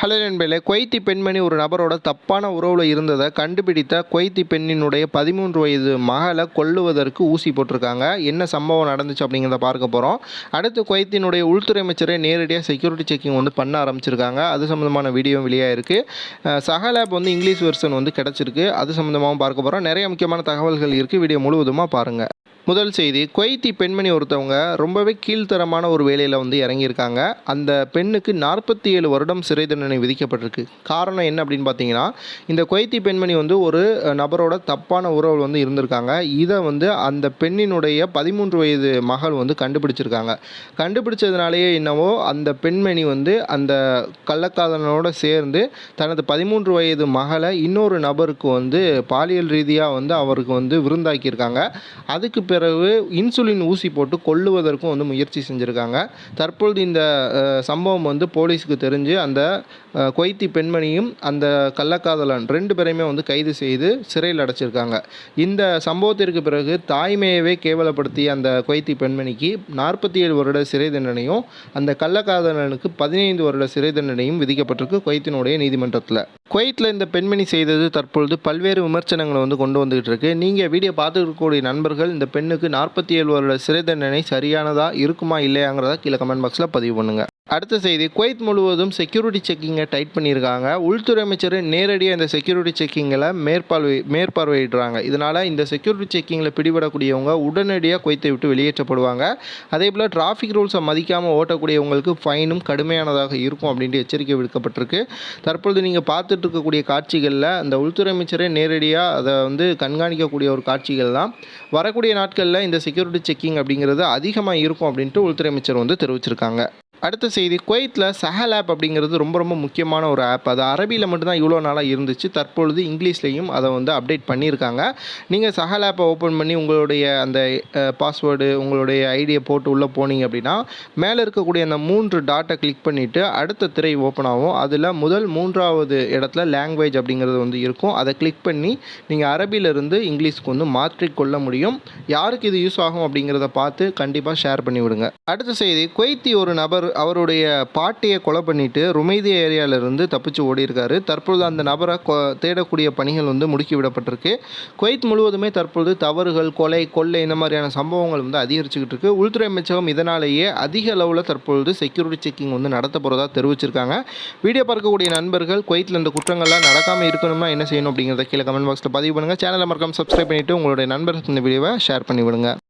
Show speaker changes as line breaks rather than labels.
Hello நண்பர்களே Kuwaiti பெண்மணி ஒரு நபரோட தப்பான உறவில் இருந்ததை கண்டுபிடித்த குவைத்தி பெண்ணினுடைய பதிமூன்று வயது மகளை கொல்லுவதற்கு ஊசி போட்டிருக்காங்க. என்ன சம்பவம் நடந்துச்சு அப்படிங்கிறத பார்க்க போகிறோம் அடுத்து குவைத்தினுடைய உள்துறை அமைச்சரை நேரடியாக செக்யூரிட்டி செக்கிங் வந்து பண்ண ஆரம்பிச்சிருக்காங்க. அது சம்மந்தமான வீடியோ வெளியாக இருக்குது சகல் வந்து இங்கிலீஷ் வெர்ஷன் வந்து கிடச்சிருக்கு. அது சம்மந்தமாகவும் பார்க்க போகிறோம் நிறைய முக்கியமான தகவல்கள் இருக்குது வீடியோ முழுவதுமாக பாருங்கள் முதல் செய்தி குவைத்தி பெண்மணி ஒருத்தவங்க ரொம்பவே கீழ்த்தரமான ஒரு வேலையில் வந்து இறங்கியிருக்காங்க. அந்த பெண்ணுக்கு நாற்பத்தி ஏழு வருடம் சிறை தண்டனை விதிக்கப்பட்டிருக்கு. காரணம் என்ன அப்படின்னு பார்த்தீங்கன்னா இந்த குவைத்தி பெண்மணி வந்து ஒரு நபரோட தப்பான உறவு வந்து இருந்திருக்காங்க. இதை வந்து அந்த பெண்ணினுடைய பதிமூன்று வயது மகள் வந்து கண்டுபிடிச்சிருக்காங்க. கண்டுபிடிச்சதுனாலேயே என்னவோ அந்த பெண்மணி வந்து அந்த கள்ளக்காதலனோட சேர்ந்து தனது பதிமூன்று வயது மகளை இன்னொரு நபருக்கு வந்து பாலியல் ரீதியாக வந்து அவருக்கு வந்து விருந்தாக்கியிருக்காங்க. அதுக்கு பிறகு இன்சுலின் ஊசி போட்டு கொள்ளுவதற்கும் வந்து முயற்சி செஞ்சுருக்காங்க. தற்பொழுது இந்த சம்பவம் வந்து போலீஸுக்கு தெரிஞ்சு அந்த கொய்த்தி பெண்மணியும் அந்த கள்ளக்காதலன் ரெண்டு பேரையுமே வந்து கைது செய்து சிறையில் அடைச்சிருக்காங்க. இந்த சம்பவத்திற்கு பிறகு தாய்மையவே கேவலப்படுத்திய அந்த கொய்த்தி பெண்மணிக்கு நாற்பத்தி ஏழு வருட சிறை தண்டனையும் அந்த கள்ளக்காதலனுக்கு பதினைந்து வருட சிறை தண்டனையும் விதிக்கப்பட்டிருக்கு கொய்த்தினுடைய நீதிமன்றத்தில். குவைத்தில் இந்த பெண்மணி செய்தது தற்பொழுது பல்வேறு விமர்சனங்களை வந்து கொண்டு வந்துகிட்டு இருக்கு. நீங்கள் வீடியோ பார்த்துருக்கக்கூடிய நண்பர்கள் இந்த பெண்ணுக்கு நாற்பத்தி ஏழு வருட சிறை தண்டனை சரியானதா இருக்குமா இல்லையாங்கிறத கீழே கமெண்ட் பாக்ஸில் பதிவு பண்ணுங்கள் அடுத்த செய்தி குவைத் முழுவதும் செக்யூரிட்டி செக்கிங்கை டைட் பண்ணியிருக்காங்க. உள்துறை அமைச்சர் நேரடியாக இந்த செக்யூரிட்டி செக்கிங்கில் மேற்பார்வை மேற்பார்வையிடுறாங்க. இதனால் இந்த செக்யூரிட்டி செக்கிங்கில் பிடிபடக்கூடியவங்க உடனடியாக குவைத்தை விட்டு வெளியேற்றப்படுவாங்க. அதே போல் டிராஃபிக் ரூல்ஸை மதிக்காமல் ஓட்டக்கூடியவங்களுக்கு ஃபைனும் கடுமையானதாக இருக்கும் அப்படின்ட்டு எச்சரிக்கை விடுக்கப்பட்டிருக்கு. தற்பொழுது நீங்கள் பார்த்துட்டு இருக்கக்கூடிய காட்சிகளில் அந்த உள்துறை அமைச்சரே நேரடியாக அதை வந்து கண்காணிக்கக்கூடிய ஒரு காட்சிகள் தான். வரக்கூடிய நாட்களில் இந்த செக்யூரிட்டி செக்கிங் அப்படிங்கிறது அதிகமாக இருக்கும் அப்படின்ட்டு உள்துறை அமைச்சர் வந்து தெரிவிச்சிருக்காங்க. அடுத்த செய்தி குவைத்தில் சஹல் ஆப் அப்படிங்கிறது ரொம்ப ரொம்ப முக்கியமான ஒரு ஆப் அது அரபியில் மட்டும்தான் இவ்வளோ நாளாக இருந்துச்சு. தற்பொழுது இங்கிலீஷ்லேயும் அதை வந்து அப்டேட் பண்ணியிருக்காங்க. நீங்கள் சஹல் ஆப்பை ஓப்பன் பண்ணி உங்களுடைய அந்த பாஸ்வேர்டு உங்களுடைய ஐடியை போட்டு உள்ளே போனீங்க அப்படின்னா மேலே இருக்கக்கூடிய அந்த மூன்று டாட்டை கிளிக் பண்ணிவிட்டு அடுத்த திரை ஓப்பன் ஆகும். அதில் முதல் மூன்றாவது இடத்துல லாங்குவேஜ் அப்படிங்கிறது வந்து இருக்கும். அதை கிளிக் பண்ணி நீங்கள் அரபியிலிருந்து இங்கிலீஷ்க்கு வந்து மாற்றிக்கொள்ள முடியும். யாருக்கு இது யூஸ் ஆகும் அப்படிங்கிறத பார்த்து கண்டிப்பாக ஷேர் பண்ணி விடுங்க அடுத்த செய்தி குவைத்தி ஒரு நபர் அவருடைய பாட்டியை கொலை பண்ணிட்டு ருமைதி ஏரியாவிலிருந்து தப்பிச்சு ஓடியிருக்காரு. தற்பொழுது அந்த நபரை கொ தேடக்கூடிய பணிகள் வந்து முடுக்கி விடப்பட்டிருக்கு. குவைத் முழுவதுமே தற்பொழுது தவறுகள் கொலை கொள்ளை இந்த மாதிரியான சம்பவங்கள் வந்து அதிகரிச்சுக்கிட்டு இருக்கு. உள்துறை அமைச்சகம் இதனாலேயே அதிக அளவில் தற்பொழுது செக்யூரிட்டி செக்கிங் வந்து நடத்த போகிறதா தெரிவிச்சிருக்காங்க. வீடியோ பார்க்கக்கூடிய நண்பர்கள் குவைத்தில் இந்த குற்றங்கள்லாம் நடக்காமல் இருக்கணும்னா என்ன செய்யணும் அப்படிங்கிறத கீழே கமெண்ட் பாக்ஸில் பதிவு பண்ணுங்கள் சேனலை மறக்காமல் சப்ஸ்கிரைப் பண்ணிவிட்டு உங்களுடைய நண்பர்களுக்கு இந்த வீடியோவை ஷேர் பண்ணி விடுங்க